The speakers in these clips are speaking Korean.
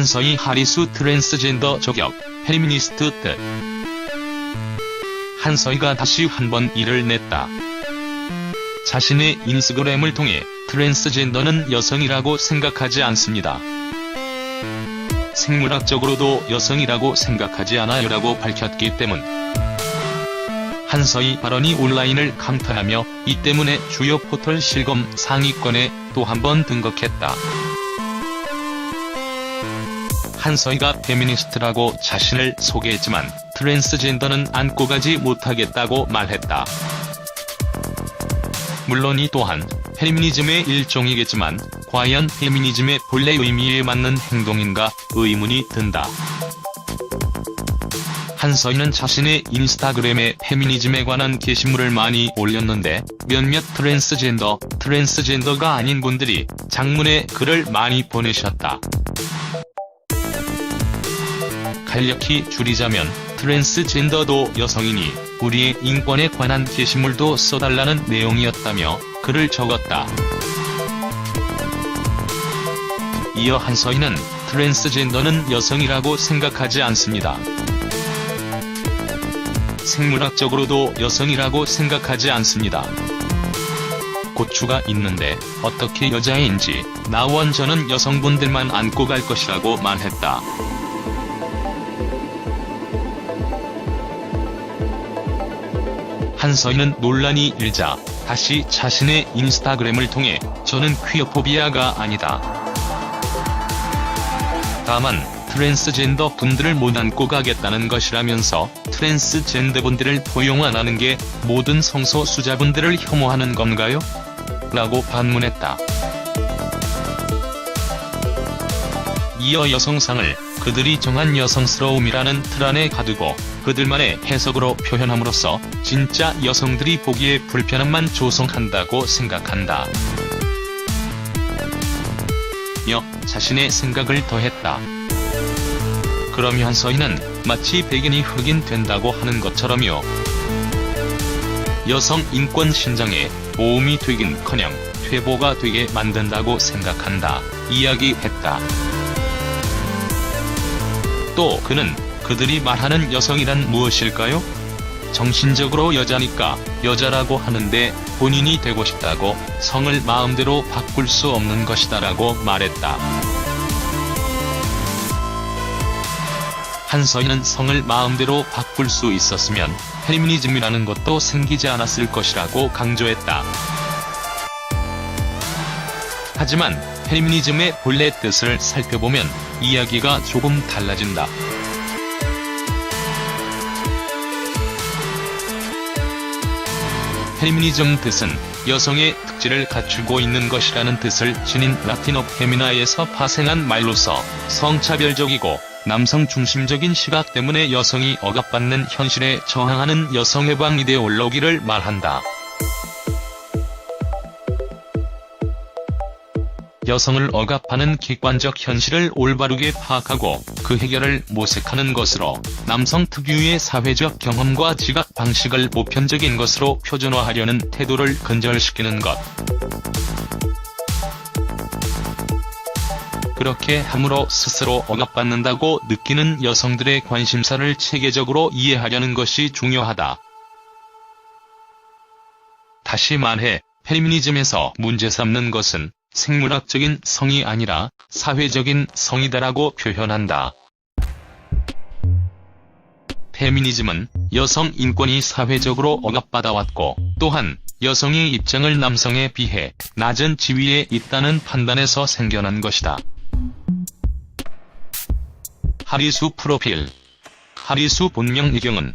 한서희 하리수 트랜스젠더 저격, 페미니스트 뜻. 한서희가 다시 한번 일을 냈다. 자신의 인스그램을 통해 트랜스젠더는 여성이라고 생각하지 않습니다. 생물학적으로도 여성이라고 생각하지 않아요라고 밝혔기 때문. 한서희 발언이 온라인을 강타하며 이 때문에 주요 포털 실검 상위권에 또 한 번 등극했다. 한서희가 페미니스트라고 자신을 소개했지만 트랜스젠더는 안고 가지 못하겠다고 말했다. 물론 이 또한 페미니즘의 일종이겠지만 과연 페미니즘의 본래 의미에 맞는 행동인가 의문이 든다. 한서희는 자신의 인스타그램에 페미니즘에 관한 게시물을 많이 올렸는데 몇몇 트랜스젠더, 트랜스젠더가 아닌 분들이 장문의 글을 많이 보내셨다. 간략히 줄이자면 트랜스젠더도 여성이니 우리의 인권에 관한 게시물도 써달라는 내용이었다며 글을 적었다. 이어 한서희는 트랜스젠더는 여성이라고 생각하지 않습니다. 생물학적으로도 여성이라고 생각하지 않습니다. 고추가 있는데 어떻게 여자인지 나원 저는 여성분들만 안고 갈 것이라고 말했다. 한서희는 논란이 일자 다시 자신의 인스타그램을 통해 저는 퀴어포비아가 아니다. 다만 트랜스젠더 분들을 못 안고 가겠다는 것이라면서 트랜스젠더 분들을 포용 안 하는 게 모든 성소수자분들을 혐오하는 건가요? 라고 반문했다. 이어 여성상을 그들이 정한 여성스러움이라는 틀 안에 가두고 그들만의 해석으로 표현함으로써 진짜 여성들이 보기에 불편함만 조성한다고 생각한다. 여 자신의 생각을 더했다. 그러며 한서희는 마치 백인이 흑인 된다고 하는 것처럼요. 여성 인권 신장에 도움이 되긴커녕 퇴보가 되게 만든다고 생각한다. 이야기했다. 또 그는 그들이 말하는 여성이란 무엇일까요? 정신적으로 여자니까 여자라고 하는데 본인이 되고 싶다고 성을 마음대로 바꿀 수 없는 것이다라고 말했다. 한서희는 성을 마음대로 바꿀 수 있었으면 페미니즘이라는 것도 생기지 않았을 것이라고 강조했다. 하지만 페미니즘의 본래 뜻을 살펴보면 이야기가 조금 달라진다. 페미니즘 뜻은 여성의 특질을 갖추고 있는 것이라는 뜻을 지닌 라틴어 페미나에서 파생한 말로서 성차별적이고 남성 중심적인 시각 때문에 여성이 억압받는 현실에 저항하는 여성 해방 이데올로기를 말한다. 여성을 억압하는 객관적 현실을 올바르게 파악하고 그 해결을 모색하는 것으로 남성 특유의 사회적 경험과 지각 방식을 보편적인 것으로 표준화하려는 태도를 근절시키는 것. 그렇게 함으로 스스로 억압받는다고 느끼는 여성들의 관심사를 체계적으로 이해하려는 것이 중요하다. 다시 말해, 페미니즘에서 문제 삼는 것은 생물학적인 성이 아니라 사회적인 성이다라고 표현한다. 페미니즘은 여성 인권이 사회적으로 억압받아왔고 또한 여성의 입장을 남성에 비해 낮은 지위에 있다는 판단에서 생겨난 것이다. 하리수 프로필 하리수 본명 이경은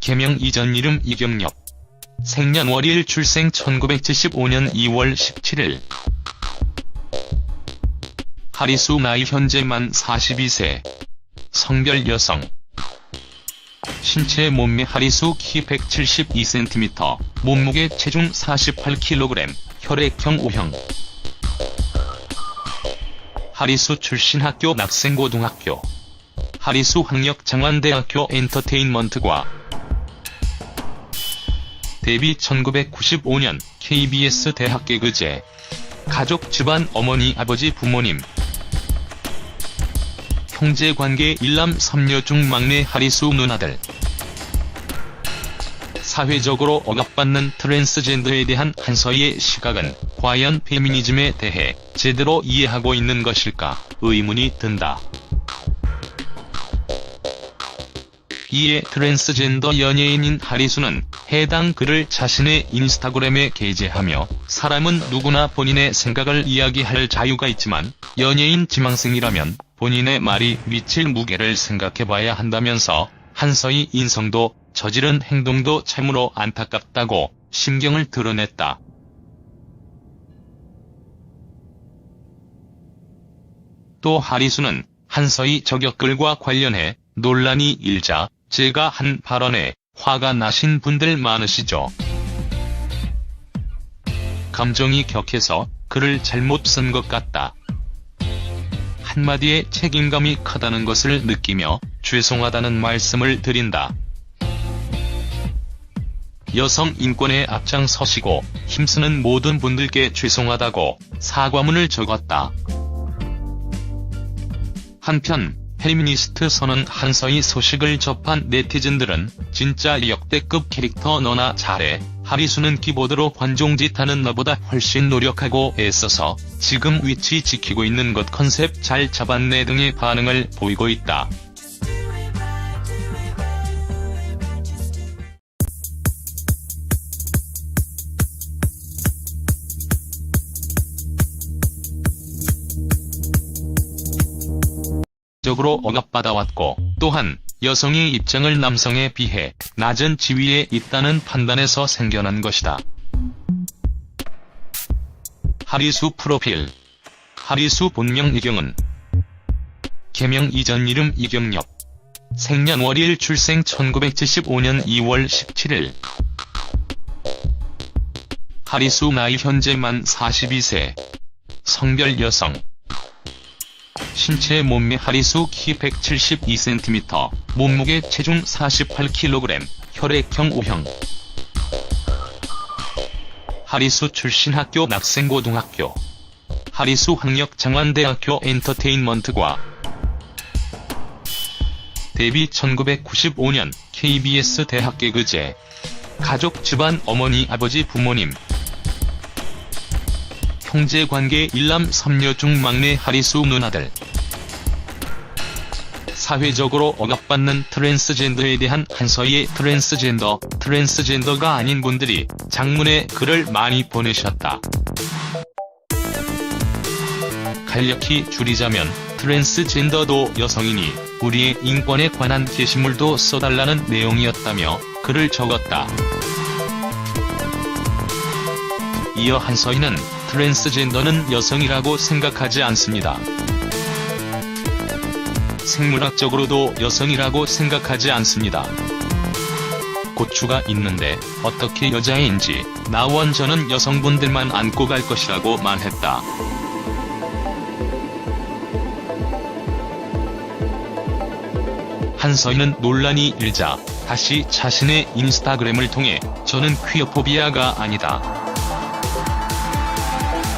개명 이전 이름 이경엽 생년월일 출생 1975년 2월 17일. 하리수 나이 현재 만 42세. 성별 여성. 신체 몸매 하리수 키 172cm 몸무게 체중 48kg 혈액형 O형. 하리수 출신 학교 낙생고등학교. 하리수 학력 장안대학교 엔터테인먼트과 데뷔 1995년 KBS 대학 개그제 가족 집안 어머니 아버지 부모님 형제관계 일남 삼녀 중 막내 하리수 누나들. 사회적으로 억압받는 트랜스젠더에 대한 한서희의 시각은 과연 페미니즘에 대해 제대로 이해하고 있는 것일까 의문이 든다. 이에 트랜스젠더 연예인인 하리수는 해당 글을 자신의 인스타그램에 게재하며 사람은 누구나 본인의 생각을 이야기할 자유가 있지만 연예인 지망생이라면 본인의 말이 미칠 무게를 생각해봐야 한다면서 한서희 인성도 저지른 행동도 참으로 안타깝다고 심경을 드러냈다. 또 하리수는 한서희 저격글과 관련해 논란이 일자 제가 한 발언에 화가 나신 분들 많으시죠. 감정이 격해서 글을 잘못 쓴 것 같다. 한마디에 책임감이 크다는 것을 느끼며 죄송하다는 말씀을 드린다. 여성 인권에 앞장서시고 힘쓰는 모든 분들께 죄송하다고 사과문을 적었다. 한편 페미니스트 선언 한서희 소식을 접한 네티즌들은 진짜 역대급 캐릭터 너나 잘해 하리수는 키보드로 관종짓 하는 너보다 훨씬 노력하고 애써서 지금 위치 지키고 있는 것 컨셉 잘 잡았네 등의 반응을 보이고 있다. 적으로 억압받아왔고 또한 여성의 입장을 남성에 비해 낮은 지위에 있다는 판단에서 생겨난 것이다. 하리수 프로필. 하리수 본명 이경은. 개명 이전 이름 이경엽. 생년월일 출생 1975년 2월 17일. 하리수 나이 현재 만 42세. 성별 여성 신체 몸매 하리수 키 172cm, 몸무게 체중 48kg, 혈액형 O형. 하리수 출신 학교 낙생고등학교. 하리수 학력 장안대학교 엔터테인먼트과 데뷔 1995년 KBS 대학 개그제. 가족 집안 어머니 아버지 부모님. 형제관계 일남 삼녀 중 막내 하리수 누나들. 사회적으로 억압받는 트랜스젠더에 대한 한서희의 트랜스젠더, 트랜스젠더가 아닌 분들이 장문에 글을 많이 보내셨다. 간략히 줄이자면 트랜스젠더도 여성이니 우리의 인권에 관한 게시물도 써달라는 내용이었다며 글을 적었다. 이어 한서희는 트랜스젠더는 여성이라고 생각하지 않습니다. 생물학적으로도 여성이라고 생각하지 않습니다. 고추가 있는데 어떻게 여자인지 나원 저는 여성분들만 안고 갈 것이라고 말했다. 한서희는 논란이 일자 다시 자신의 인스타그램을 통해 저는 퀴어포비아가 아니다.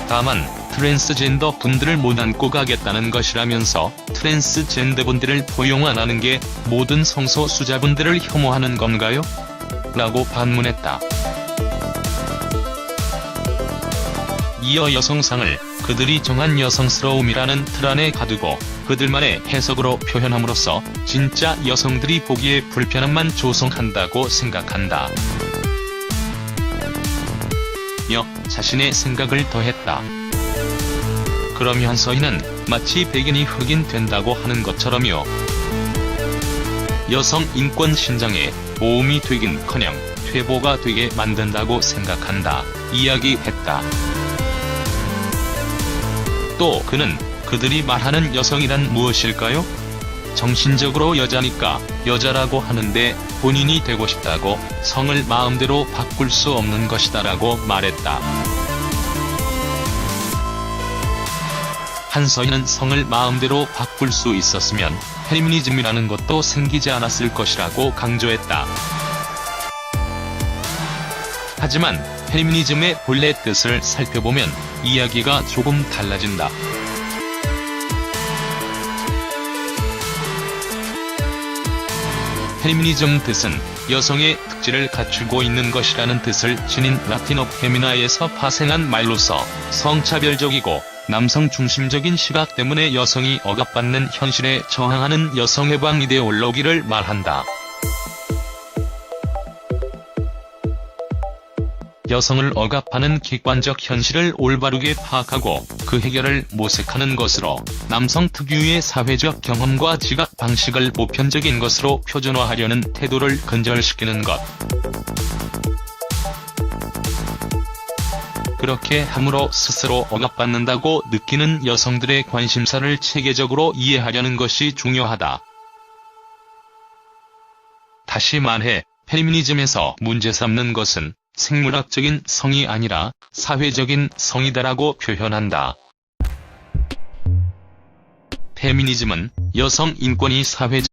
다만 트랜스젠더 분들을 못 안고 가겠다는 것이라면서 트랜스젠더 분들을 포용 안 하는 게 모든 성소수자분들을 혐오하는 건가요? 라고 반문했다. 이어 여성상을 그들이 정한 여성스러움이라는 틀 안에 가두고 그들만의 해석으로 표현함으로써 진짜 여성들이 보기에 불편함만 조성한다고 생각한다. 며 자신의 생각을 더했다. 그러며 한서희는 마치 백인이 흑인 된다고 하는 것처럼요. 여성 인권 신장에 모험이 되긴 커녕 퇴보가 되게 만든다고 생각한다. 이야기했다. 또 그는 그들이 말하는 여성이란 무엇일까요? 정신적으로 여자니까 여자라고 하는데 본인이 되고 싶다고 성을 마음대로 바꿀 수 없는 것이다라고 말했다. 한서희는 성을 마음대로 바꿀 수 있었으면 페미니즘이라는 것도 생기지 않았을 것이라고 강조했다. 하지만 페미니즘의 본래 뜻을 살펴보면 이야기가 조금 달라진다. 페미니즘 뜻은 여성의 특질을 갖추고 있는 것이라는 뜻을 지닌 라틴어 페미나에서 파생한 말로서 성차별적이고 남성 중심적인 시각 때문에 여성이 억압받는 현실에 저항하는 여성해방 이데올로기를 말한다. 여성을 억압하는 객관적 현실을 올바르게 파악하고 그 해결을 모색하는 것으로 남성 특유의 사회적 경험과 지각 방식을 보편적인 것으로 표준화하려는 태도를 근절시키는 것. 그렇게 함으로 스스로 억압받는다고 느끼는 여성들의 관심사를 체계적으로 이해하려는 것이 중요하다. 다시 말해, 페미니즘에서 문제 삼는 것은 생물학적인 성이 아니라 사회적인 성이다라고 표현한다. 페미니즘은 여성 인권이 사회적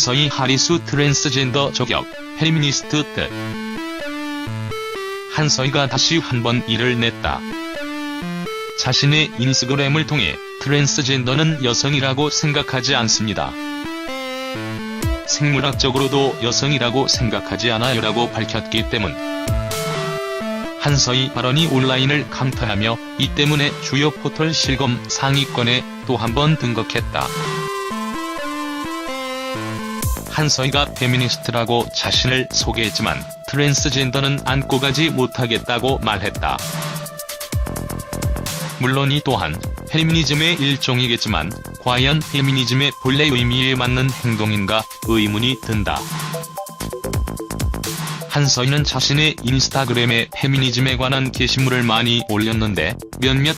한서희 하리수 트랜스젠더 저격, 페미니스트 뜻. 한서희가 다시 한번 일을 냈다. 자신의 인스그램을 통해 트랜스젠더는 여성이라고 생각하지 않습니다. 생물학적으로도 여성이라고 생각하지 않아요라고 밝혔기 때문. 한서희 발언이 온라인을 강타하며 이 때문에 주요 포털 실검 상위권에 또 한 번 등극했다. 한서희가 페미니스트라고 자신을 소개했지만 트랜스젠더는 안고 가지 못하겠다고 말했다. 물론 이 또한 페미니즘의 일종이겠지만 과연 페미니즘의 본래 의미에 맞는 행동인가 의문이 든다. 한서희는 자신의 인스타그램에 페미니즘에 관한 게시물을 많이 올렸는데 몇몇